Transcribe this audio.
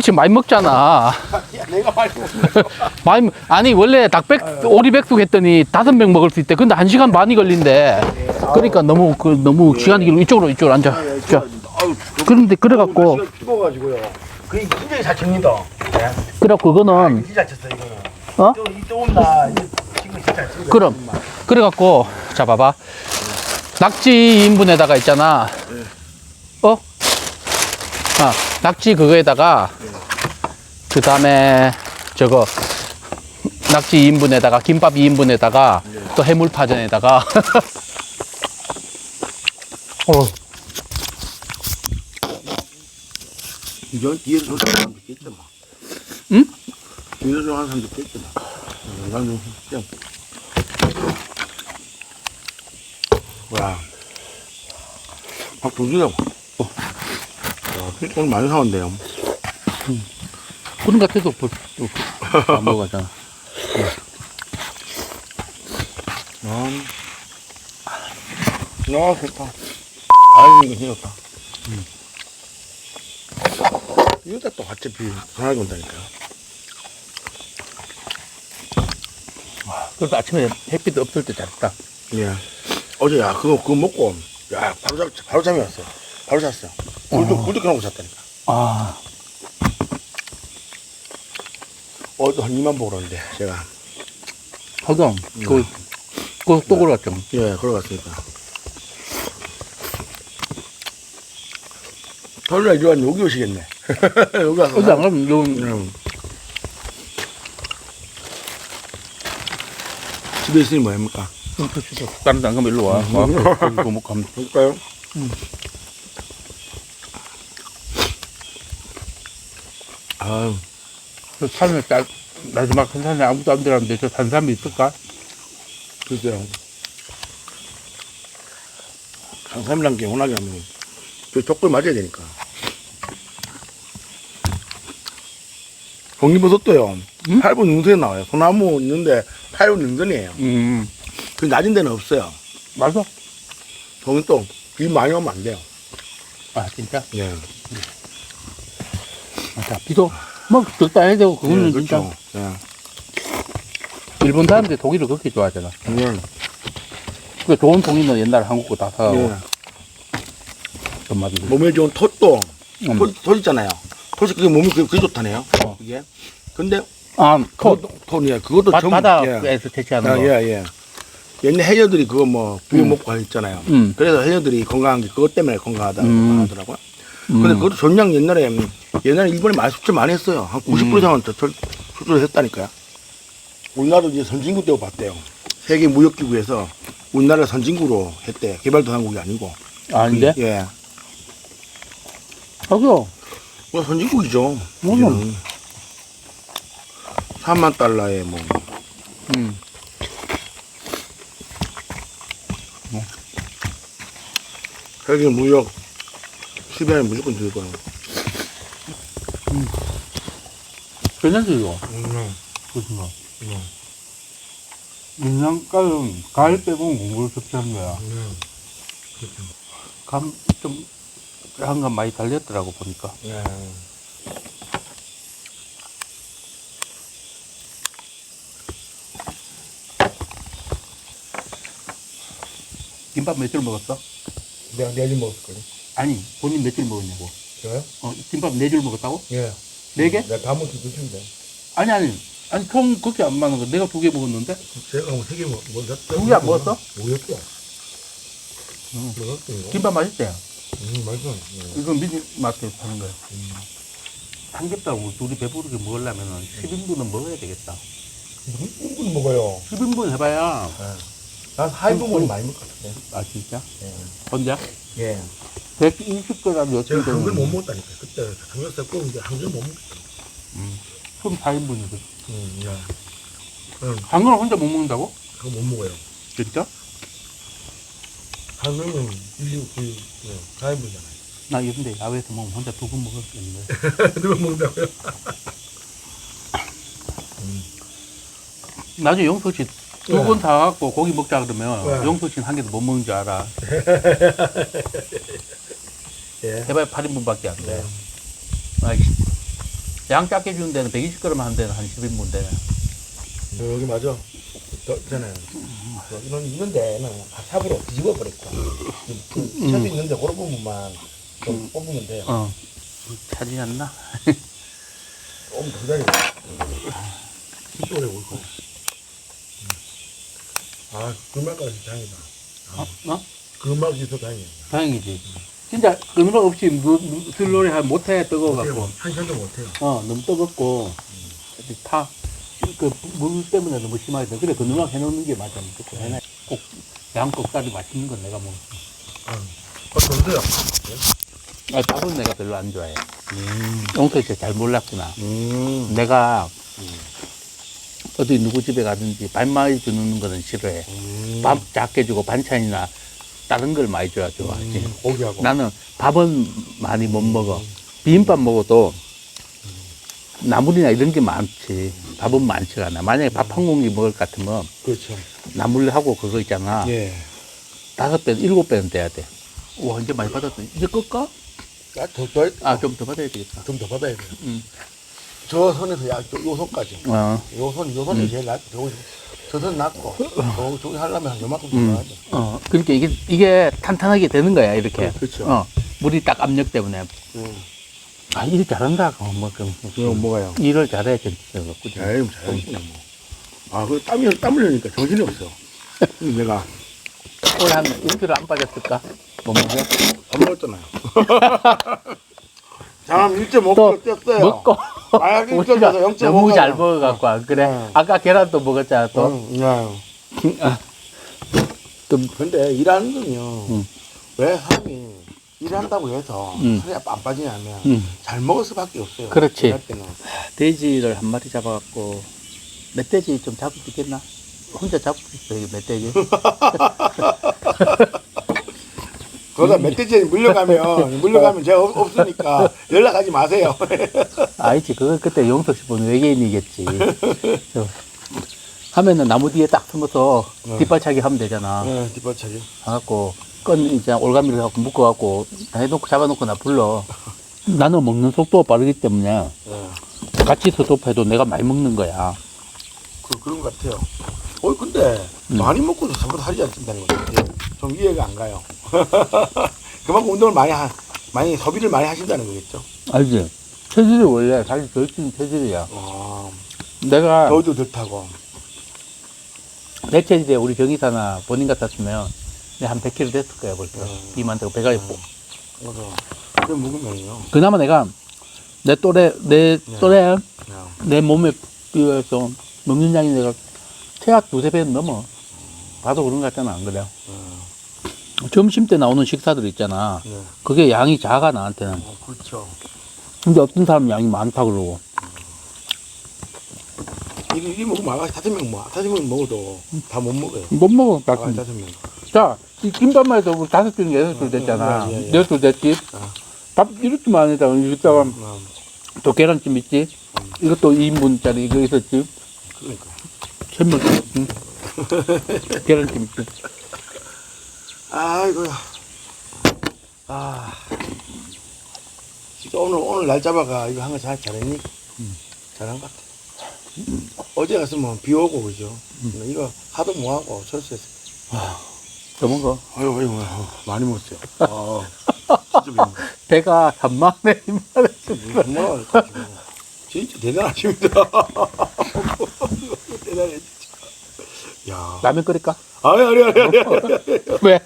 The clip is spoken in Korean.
이거씩 많이 먹잖아. 야, 내가 빨리 먹어. 많이 먹- 아니 원래 닭백 오리백숙 했더니 다섯 명 먹을 수 있대. 근데 한 시간 반이 걸린대. 그러니까 너무 그 너무 시간이 길고 이쪽으로 이쪽으로 앉아. 자. 아유, 그런데 그래갖고 시간 피곤가지고요. 그게 굉장히 잘 칩니다. 네. 그래갖고 그거는 진짜 잘 쳤어 이거는. 어? 또 이또 온다. 지금 진짜 잘 쳤어. 그럼 그래갖고 자 봐봐 낙지 2인분에다가 있잖아 어? 아 낙지 그거에다가 그 다음에 저거 낙지 2인분에다가 김밥 2인분에다가 또 해물파전에다가 어, 뒤에서 좋아하는 사람도 있겠죠, 뭐. 응? 뒤에서 좋아하는 사람도 뭐. 음, 나는 그냥. 와. 밥 조지라고. 어. 와, 오늘 많이 사왔네요. 그 런것 같아도 벌써 안 먹어가잖아 아, 아, 좋다. 아유, 이거 힘들다. 이러다 또 갓집이 전화기 온다니까요. 그래서 아침에 햇빛 없을 때 잘했다 예. 어제 야, 그거, 그거 먹고, 야, 바로 잡, 바로 잠이 왔어. 바로 잤어. 굴도, 굴도 켜놓고 잤다니까. 아 어제도 한 2만 보고 그러는데, 제가. 하경 그 고속도로 갔죠 예, 걸어갔으니까. 토요일 날 이리 왔는데 여기 오시겠네. 여기 와서. 어디 안 가면 너 응. 집에 있으니 뭐 합니까? 다른 데안 가면 일로 와. 와. 거기 거기 못 가면. 볼까요? 아유, 저 산에 딱, 마지막 한 산에 아무도 안 들어갔는데 저 산삼이 있을까? 글쎄요. 강삼이란 게 워낙에 하면 저 족골 맞아야 되니까. 공기버섯도요. 음? 8분 능선에 나와요. 소나무 있는데 8분 능선이에요. 음, 그 낮은 데는 없어요. 맞아. 거기 또, 비 많이 오면 안 돼요. 아, 진짜? 예. 맞아. 비도, 뭐, 적당해야 되고, 그거는 예, 진짜. 그렇죠. 예. 일본 사람들이 독일을 그렇게 좋아하잖아. 예. 그 좋은 통이는 옛날 한국 거 다 사가고, 예. 몸에 좋은 톳도, 음. 톳, 톳 있잖아요. 톳이 그게 몸이 그게, 그게 좋다네요. 어. 그게. 근데, 아, 톳, 예. 그것도 바, 전- 바다에서 예. 채취하는 아, 거. 예, 예. 옛날 해녀들이 그거 뭐, 음. 먹고 있잖아요. 음. 그래서 해녀들이 건강한 게 그것 때문에 건강하다고 음. 하더라고요. 근데 그것도 전량 옛날에, 옛날에 일본에 많이 수출 많이 했어요. 한 90% 음. 이상은 저- 수출을 했다니까요. 우리나라도 이제 선진국 되고 봤대요. 세계 무역기구에서 우리나라 선진국으로 했대. 개발도상국이 아니고. 아닌데? 예. 저기요. 뭐 선진국이죠. 음. 이제는. 3만 달러에 뭐. 음. 세계 무역 10위안에 무조건 들 거예요. 괜찮지, 이거? 음. 그렇구나. 음. 인상가는 가을 빼고 공부를 섭취한 거야. 음. 감, 좀, 한감 많이 달렸더라고, 보니까. 예. 김밥 몇줄 먹었어? 내가 내일 먹었거든. 아니, 본인 몇 줄 먹었냐고. 저요? 어, 김밥 네 줄 먹었다고? 예. 네 개? 내가 다 먹고 드시면 돼. 아니, 아니. 아니, 총 그렇게 안 많은 거. 내가 두 개 먹었는데? 제가 뭐 세개 먹, 먹었어. 두개안 먹었어? 먹었어. 응. 먹었어, 이거. 김밥 맛있대. 음, 맛있어. 이건 미니 마트에 파는 거야. 삼겹살 우리 둘이 배부르게 먹으려면 10인분은 먹어야 되겠다. 분 먹어요. 10인분 해봐야. 난 하이브몬이 많이 먹을 것 같은데. 아, 진짜? 예. 혼자? 예. 120g 몇 제가 줄 한글 못 먹었다니까. 그때 삼겹살 구우는데 한글 못 먹었다. 24인분이거든. 음, 예. 한걸 혼자 못 먹는다고? 그거 못 먹어요. 진짜? 한글은 29, 하이브잖아요. 나 이런데 야외에서 먹으면 혼자 두번 먹었겠는데. 누가 먹는다고요? 나중에 영석 씨 두 네. 번 사갖고 고기 먹자 그러면 네. 영석 씨는 한 개도 못 먹는 줄 알아. 예. 해봐야 8인분밖에 안 돼. 네. 아이씨. 양 작게 주는 데는 120g 하는 데는 한 10인분 되네. 여기 맞아. 저 있잖아요. 여기는 있는데 는 삽으로 뒤집어 버렸고. 그 첩이 있는데 그런 부분만 좀 뽑으면 돼요. 어. 차지 않나? 조금 더 기다려. 이쪽으로 올거. 아, 그 말까지 다행이다. 어? 어? 그 말이 더 다행이야. 다행이지. 진짜 음악 없이 물, 물, 술놀이 한 못해 뜨거워갖고. 한 시간도 못해요. 어, 너무 뜨겁고. 타. 그, 물 때문에 너무 심하게 돼. 그래, 그 누나 해놓는 게 맞아. 무조건 해놔. 꼭, 양kok살이 맛있는 건 내가 먹어. 어, 좋은데요? 아, 밥은 내가 별로 안 좋아해. 영태 진짜 잘 몰랐구나. 음. 내가 어디 누구 집에 가든지 밥 많이 주는 거는 싫어해. 음. 밥 작게 주고 반찬이나 다른 걸 많이 줘야 좋아하지. 음, 고기하고. 나는 밥은 많이 못 먹어. 비빔밥 먹어도 나물이나 이런 게 많지. 밥은 많지가 않아. 만약에 밥 한 공기 먹을 것 같으면 그렇죠. 나물하고 그거 있잖아. 예. 다섯 배, 일곱 배는 돼야 돼. 와, 이제 많이 받았어. 이제 끌까? 아, 더, 더, 아, 좀 더 받아야 되겠다. 좀 더 받아야 돼요. 음. 저 선에서 야, 저, 요 선까지. 어, 요 선, 요 선이 음. 제일 낫, 저기, 저선 낫고, 저, 저기 하려면 한 요만큼 더 음. 나야죠. 어. 그러니까 이게, 이게 탄탄하게 되는 거야, 이렇게. 그렇죠. 어. 물이 딱 압력 때문에. 음. 아, 일 잘한다. 어, 뭐, 그, 이거 뭐가요? 일을 잘해야 지 그지? 에이, 잘하겠네, 뭐. 아, 그 땀이, 땀 흘리니까 정신이 없어. 근데 내가 오늘 한 일주일 안 빠졌을까? 뭐 먹어? 밥 먹었잖아요. 잠 일찍 먹고 또 뛰었어요. 먹고. 아, 우리가 1.5, 0.5. 너무 잘 먹어갖고, 안 그래? 응. 아까 계란도 먹었잖아, 또. 응, 네. 아, 또, 근데 일하는 건요. 응. 왜 사람이 일한다고 해서 응. 살이 안 빠지냐면 응. 잘 먹을 수밖에 없어요. 그렇지. 일할 때는. 돼지를 한 마리 잡아갖고, 멧돼지 좀 잡을 수 있겠나? 혼자 잡을 수 있어, 이 멧돼지. 그러다 멧돼지에 물려가면 물려가면 제가 없, 없으니까 연락하지 마세요. 아니지, 그거 그때 용석 씨 보는 외계인이겠지. 저, 하면은 나무 뒤에 딱 숨어서 응. 뒷발차기 하면 되잖아. 네, 뒷받차기. 해갖고, 건 이제 올가미를 갖고 묶어갖고, 다 해놓고 잡아놓고 나 불러. 나는 먹는 속도가 빠르기 때문에 네. 같이 스톱해도 내가 많이 먹는 거야. 그, 그런 것 같아요. 어, 근데 음. 많이 먹고도 생각보다 살이 안 찐다는 거죠. 좀 이해가 안 가요. 그만큼 운동을 많이 하, 많이 소비를 많이 하신다는 거겠죠. 알지? 체질이 원래 살이 덜 찌는 체질이야. 아, 내가 덜 타고. 내 체질에 우리 정의사나 본인 같았으면 내가 한 100kg 됐을 거야 벌써. 음. 비만 되고 배가 있고. 맞아. 그래 먹으면요. 그나마 내가 내 또래, 내 네. 또래, 그냥 내 몸에 비해서 먹는 양이 내가 최악 두세 배는 넘어. 봐도 그런 것 같잖아, 안 그래? 어, 점심 때 나오는 식사들 있잖아. 네. 그게 양이 작아, 나한테는. 어, 그렇죠. 근데 어떤 사람은 양이 많다 그러고. 이, 이 먹으면 아가씨 다섯 명 뭐, 다섯 명 먹어도 다 못 먹어요. 못 먹어, 아가씨 가끔. 다섯 명. 자, 이 김밥만 해도 우리 다섯 줄, 여섯 줄 됐잖아. 예, 예, 예. 여섯 줄 됐지? 아. 밥 이렇게만 했다가, 이따가 음, 또 계란찜 있지? 이것도 2인분짜리 이거 있었지? 그러니까. 샘물, 응. 계란찜 있지? 아이고야. 아. 진짜 오늘, 오늘 날 잡아가 이거 한 거 잘, 잘했니? 잘한 것 같아. 어제 갔으면 비 오고, 그죠? 이거 하도 뭐하고 철수했어. 더 먹어. 아유, 아유, 아유, 많이 먹었어요. 아, 진짜 많이 배가 3만에, 2만에. 먹었어요. 뭐라 할까, 지금. 진짜 대단하십니다. 대단해, 진짜. 야. 라면 끓일까? 아니, 아니, 아니, 아니. 아니. 왜?